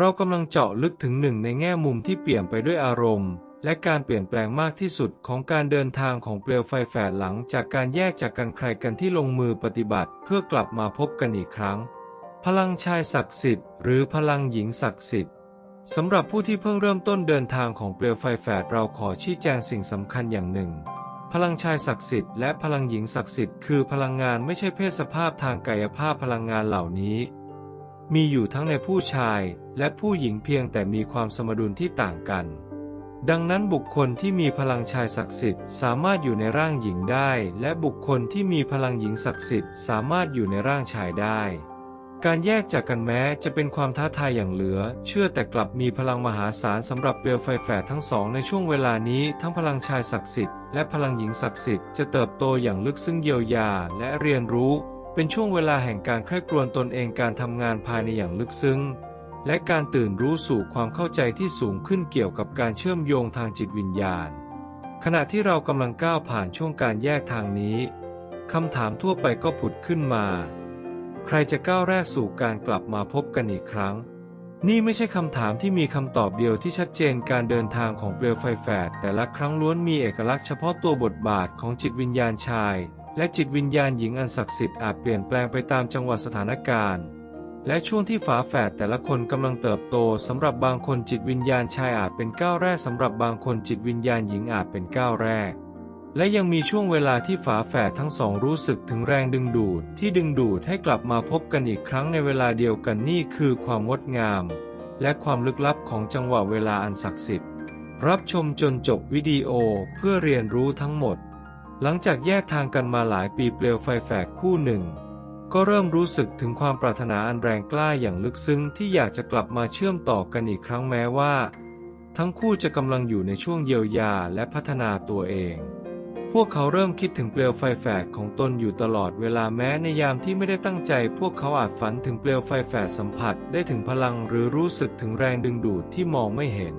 เรากำลังเจาะลึกถึงหนึ่งในแง่มุมที่เปลี่ยมไปด้วยอารมณ์ และการเปลี่ยนแปลงมากที่สุดของการเดินทางของเปลวไฟแฝดหลังจากการแยกจากกันใครกันที่ลงมือปฏิบัติ เพื่อกลับมาพบกันอีกครั้ง พลังชายศักดิ์สิทธิ์หรือพลังหญิงศักดิ์สิทธิ์สำหรับผู้ที่เพิ่งเริ่มต้นเดินทางของเปลวไฟแฝดเราขอชี้แจงสิ่งสำคัญอย่างหนึ่ง พลังชายศักดิ์สิทธิ์และพลังหญิงศักดิ์สิทธิ์คือพลังงานไม่ใช่เพศสภาพทางกายภาพพลังงานเหล่านี้ มีอยู่ทั้งในผู้ชายและผู้หญิงเพียงแต่มีความสมดุลที่ต่างกัน ดังนั้นบุคคลที่มีพลังชายศักดิ์สิทธิ์สามารถอยู่ในร่างหญิงได้ และบุคคลที่มีพลังหญิงศักดิ์สิทธิ์สามารถอยู่ในร่างชายได้ การแยกจากกันแม้จะเป็นความท้าทายอย่างเหลือ เชื่อแต่กลับมีพลังมหาศาลสำหรับเปลวไฟแฝดทั้งสองในช่วงเวลานี้ทั้งพลังชายศักดิ์สิทธิ์และพลังหญิงศักดิ์สิทธิ์จะเติบโตอย่างลึกซึ้งเยียวยาและเรียนรู้ เป็นช่วงเวลาแห่งการใคร่ครวญตนเองการทำงานภายในอย่างลึกซึ้ง และการตื่นรู้สู่ความเข้าใจที่สูงขึ้นเกี่ยวกับการเชื่อมโยงทางจิตวิญญาณ ขณะที่เรากำลังก้าวผ่านช่วงการแยกทางนี้คำถามทั่วไปก็ผุดขึ้นมา ใครจะก้าวแรกสู่การกลับมาพบกันอีกครั้ง นี่ไม่ใช่คำถามที่มีคำตอบเดียวที่ชัดเจนการเดินทางของเปลวไฟแฝดแต่ละครั้งล้วนมีเอกลักษณ์เฉพาะตัวบทบาทของจิตวิญญาณชาย และจิตวิญญาณหญิงอันศักดิ์สิทธิ์อาจเปลี่ยนแปลงไปตามจังหวะสถานการณ์ และช่วงที่ฝาแฝดแต่ละคนกำลังเติบโตสำหรับบางคนจิตวิญญาณชายอาจเป็นก้าวแรกสำหรับบางคนจิตวิญญาณหญิงอาจเป็นก้าวแรก และยังมีช่วงเวลาที่ฝาแฝดทั้งสองรู้สึกถึงแรงดึงดูด ที่ดึงดูดให้กลับมาพบกันอีกครั้งในเวลาเดียวกันนี่คือความงดงาม และความลึกลับของจังหวะเวลาอันศักดิ์สิทธิ์ รับชมจนจบวิดีโอเพื่อเรียนรู้ทั้งหมด หลังจากแยกทางกันมาหลายปีเปลวไฟแฝดคู่หนึ่ง ก็เริ่มรู้สึกถึงความปรารถนาอันแรงกล้าอย่างลึกซึ้งที่อยากจะกลับมาเชื่อมต่อกันอีกครั้งแม้ว่า ทั้งคู่จะกำลังอยู่ในช่วงเยียวยาและพัฒนาตัวเอง พวกเขาเริ่มคิดถึงเปลวไฟแฝดของตนอยู่ตลอดเวลาแม้ในยามที่ไม่ได้ตั้งใจ พวกเขาอาจฝันถึงเปลวไฟแฝดสัมผัสได้ถึงพลังหรือรู้สึกถึงแรงดึงดูดที่มองไม่เห็น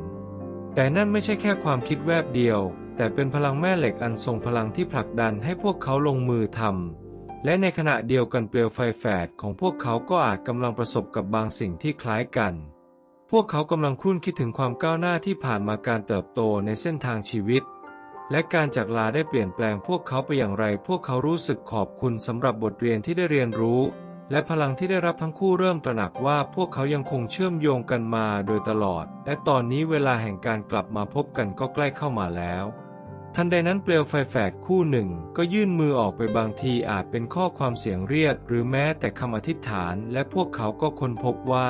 แต่นั่นไม่ใช่แค่ความคิดแวบเดียว แต่เป็นพลังแม่เหล็กอันทรงพลังที่ผลักดันให้พวกเขาลงมือทำและในขณะเดียวกันเปลวไฟแฝดของพวกเขาก็อาจกำลังประสบกับบางสิ่งที่คล้ายกัน พวกเขากำลังครุ่นคิดถึงความก้าวหน้าที่ผ่านมาการเติบโตในเส้นทางชีวิต และการจากลาได้เปลี่ยนแปลงพวกเขาไปอย่างไร พวกเขารู้สึกขอบคุณสำหรับบทเรียนที่ได้เรียนรู้ และพลังที่ได้รับทั้งคู่เริ่มตระหนักว่าพวกเขายังคงเชื่อมโยงกันมาโดยตลอด และตอนนี้เวลาแห่งการกลับมาพบกันก็ใกล้เข้ามาแล้ว ทันใดนั้นเปลวไฟแฝดคู่หนึ่ง ก็ยื่นมือออกไปบางทีอาจเป็นข้อความเสียงเรียก หรือแม้แต่คำอธิษฐาน และพวกเขาก็ค้นพบว่า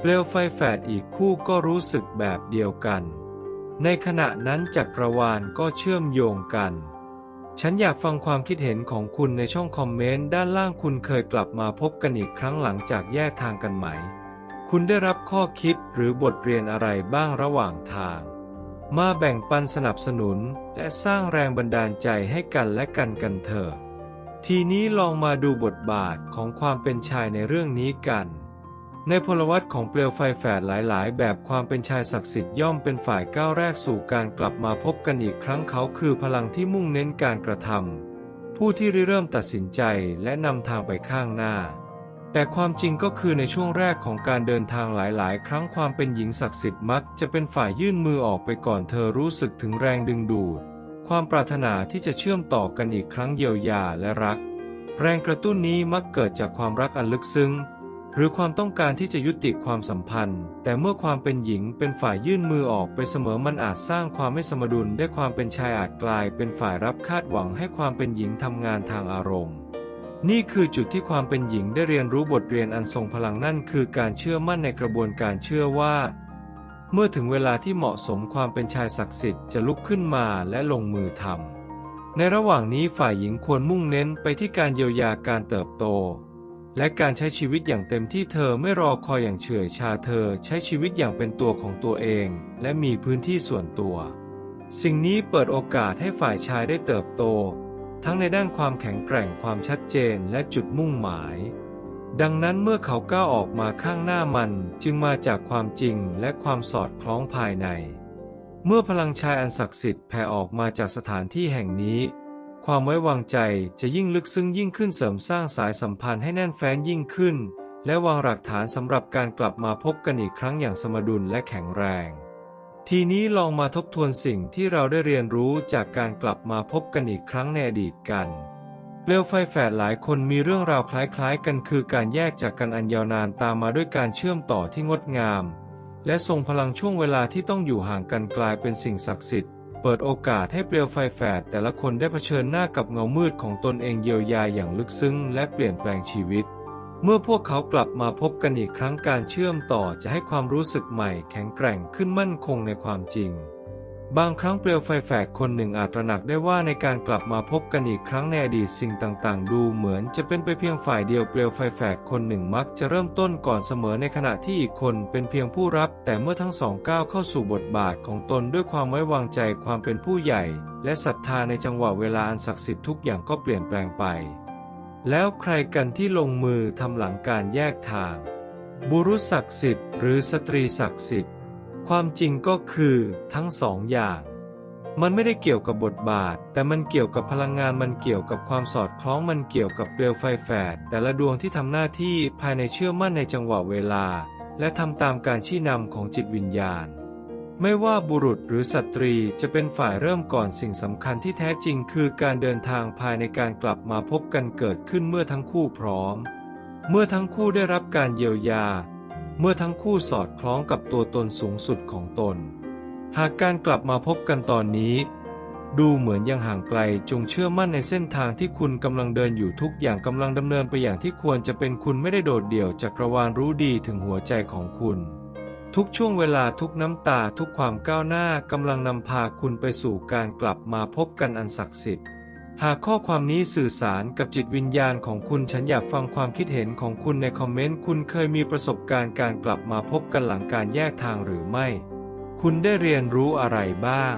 เปลวไฟแฝดอีกคู่ก็รู้สึกแบบเดียวกัน ในขณะนั้นจักรวาลก็เชื่อมโยงกัน ฉันอยากฟังความคิดเห็นของคุณในช่องคอมเมนต์ด้านล่างคุณเคยกลับมาพบกันอีกครั้งหลังจากแยกทางกันไหม คุณได้รับข้อคิดหรือบทเรียนอะไรบ้างระหว่างทาง มาแบ่งปันสนับสนุนและสร้างแรงบันดาลใจให้กันและกันกันเถอะ ทีนี้ลองมาดูบทบาทของความเป็นชายในเรื่องนี้กัน ในพลวัตของเปลวไฟแฝดหลาย ๆ แบบความเป็นชายศักดิ์สิทธิ์ย่อมเป็นฝ่ายก้าวแรกสู่การกลับมาพบกันอีกครั้งเขาคือพลังที่มุ่งเน้นการกระทำผู้ที่ริเริ่มตัดสินใจและนำทางไปข้างหน้า แต่ความจริงก็คือในช่วงแรกของการเดินทางหลายๆ ครั้งความเป็นหญิงศักดิ์สิทธิ์มักจะเป็นฝ่ายยื่นมือออกไปก่อนเธอรู้สึกถึงแรงดึงดูด ความปรารถนาที่จะเชื่อมต่อกันอีกครั้งเยียวยาและรัก แรงกระตุ้นนี้มักเกิดจากความรักอันลึกซึ้ง หรือความต้องการที่จะยุติความสัมพันธ์ แต่เมื่อความเป็นหญิงเป็นฝ่ายยื่นมือออกไปเสมอมันอาจสร้างความไม่สมดุลได้ความเป็นชายอาจกลาย เป็นฝ่ายรับคาดหวังให้ความเป็นหญิงทำงานทางอารมณ์ นี่คือจุดที่ความเป็นหญิงได้เรียนรู้บทเรียนอันทรงพลังนั่นคือการเชื่อมั่นในกระบวนการเชื่อว่า เมื่อถึงเวลาที่เหมาะสมความเป็นชายศักดิ์สิทธิ์จะลุกขึ้นมาและลงมือทำในระหว่างนี้ฝ่ายหญิงควรมุ่งเน้นไปที่การเยียวยาการเติบโต และการใช้ชีวิตอย่างเต็มที่เธอไม่รอคอยอย่างเฉื่อยชาเธอใช้ชีวิตอย่างเป็นตัวของตัวเอง และมีพื้นที่ส่วนตัว สิ่งนี้เปิดโอกาสให้ฝ่ายชายได้เติบโต ทั้งในด้านความแข็งแกร่งความชัดเจนและจุดมุ่งหมาย ดังนั้นเมื่อเขาก้าวออกมาข้างหน้ามันจึงมาจากความจริงและความสอดคล้องภายใน เมื่อพลังชายอันศักดิ์สิทธิ์แผ่ออกมาจากสถานที่แห่งนี้ ความไว้วางใจจะยิ่งลึกซึ้งยิ่งขึ้นเสริมสร้างสายสัมพันธ์ให้แน่นแฟ้นยิ่งขึ้น และวางหลักฐานสำหรับการกลับมาพบกันอีกครั้งอย่างสมดุลและแข็งแรง ทีนี้ลองมาทบทวนสิ่งที่เราได้เรียนรู้จากการกลับมาพบกันอีกครั้งในอดีตกัน เปลวไฟแฝดหลายคนมีเรื่องราวคล้ายๆ กันคือการแยกจากกันอันยาวนานตามมาด้วยการเชื่อมต่อที่งดงาม และทรงพลังช่วงเวลาที่ต้องอยู่ห่างกันกลายเป็นสิ่งศักดิ์สิทธิ์ เปิดโอกาสให้เปลวไฟแฝดแต่ละคนได้เผชิญหน้ากับเงามืดของตนเองเยียวยาอย่างลึกซึ้งและเปลี่ยนแปลงชีวิต เมื่อพวกเขากลับมาพบกันอีกครั้งการเชื่อมต่อจะให้ความรู้สึกใหม่แข็งแกร่งขึ้นมั่นคงในความจริง บางครั้งเปลวไฟแฝดคนหนึ่งอาจตระหนักได้ว่าในการกลับมาพบกันอีกครั้งในอดีตสิ่งต่างๆ ดูเหมือนจะเป็นไปเพียงฝ่ายเดียวเปลวไฟแฝดคนหนึ่งมักจะเริ่มต้นก่อนเสมอในขณะที่อีกคนเป็นเพียงผู้รับ แต่เมื่อทั้งสองก้าวเข้าสู่บทบาทของตนด้วยความไว้วางใจความเป็นผู้ใหญ่ และศรัทธาในจังหวะเวลาอันศักดิ์สิทธิ์ทุกอย่างก็เปลี่ยนแปลงไป แล้วใครกันที่ลงมือทำหลังการแยกทาง บุรุษศักดิ์สิทธิ์หรือสตรีศักดิ์สิทธิ์ ความจริงก็คือทั้งสองอย่าง มันไม่ได้เกี่ยวกับบทบาท แต่มันเกี่ยวกับพลังงานมันเกี่ยวกับความสอดคล้องมันเกี่ยวกับเปลวไฟแฝดแต่ละดวงที่ทำหน้าที่ภายในเชื่อมั่นในจังหวะเวลา และทำตามการชี้นำของจิตวิญญาณ ไม่ว่าบุรุษหรือสตรีจะเป็นฝ่ายเริ่มก่อนสิ่งสำคัญที่แท้จริงคือการเดินทางภายในการกลับมาพบกันเกิดขึ้นเมื่อทั้งคู่พร้อม เมื่อทั้งคู่ได้รับการเยียวยา เมื่อทั้งคู่สอดคล้องกับตัวตนสูงสุดของตน หากการกลับมาพบกันตอนนี้ ดูเหมือนยังห่างไกลจงเชื่อมั่นในเส้นทางที่คุณกำลังเดินอยู่ทุกอย่างกำลังดำเนินไปอย่างที่ควรจะเป็นคุณไม่ได้โดดเดี่ยวจักรวาลรู้ดีถึงหัวใจของคุณ ทุกช่วงเวลาทุกน้ำตาทุกความก้าวหน้ากำลังนำพาคุณไปสู่การกลับมาพบกันอันศักดิ์สิทธิ์ หากข้อความนี้สื่อสารกับจิตวิญญาณของคุณฉันอยากฟังความคิดเห็นของคุณในคอมเมนต์ คุณเคยมีประสบการณ์การกลับมาพบกันหลังการแยกทางหรือไม่ คุณได้เรียนรู้อะไรบ้าง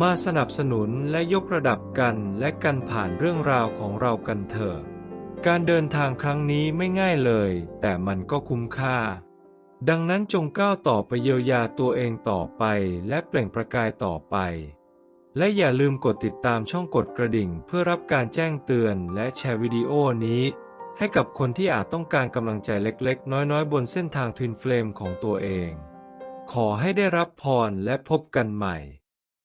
มาสนับสนุนและยกระดับกันและกันผ่านเรื่องราวของเรากันเถอะ การเดินทางครั้งนี้ไม่ง่ายเลย แต่มันก็คุ้มค่า ดังนั้นจงก้าวต่อไปเยียวยาตัวเองต่อไปและเปล่งประกายต่อไป และอย่าลืมกดติดตามช่องกดกระดิ่งเพื่อรับการแจ้งเตือนและแชร์วิดีโอนี้ ให้กับคนที่อาจต้องการกำลังใจเล็กๆ น้อยๆ บนเส้นทางทวินเฟลมของตัวเอง ขอให้ได้รับพรและพบกันใหม่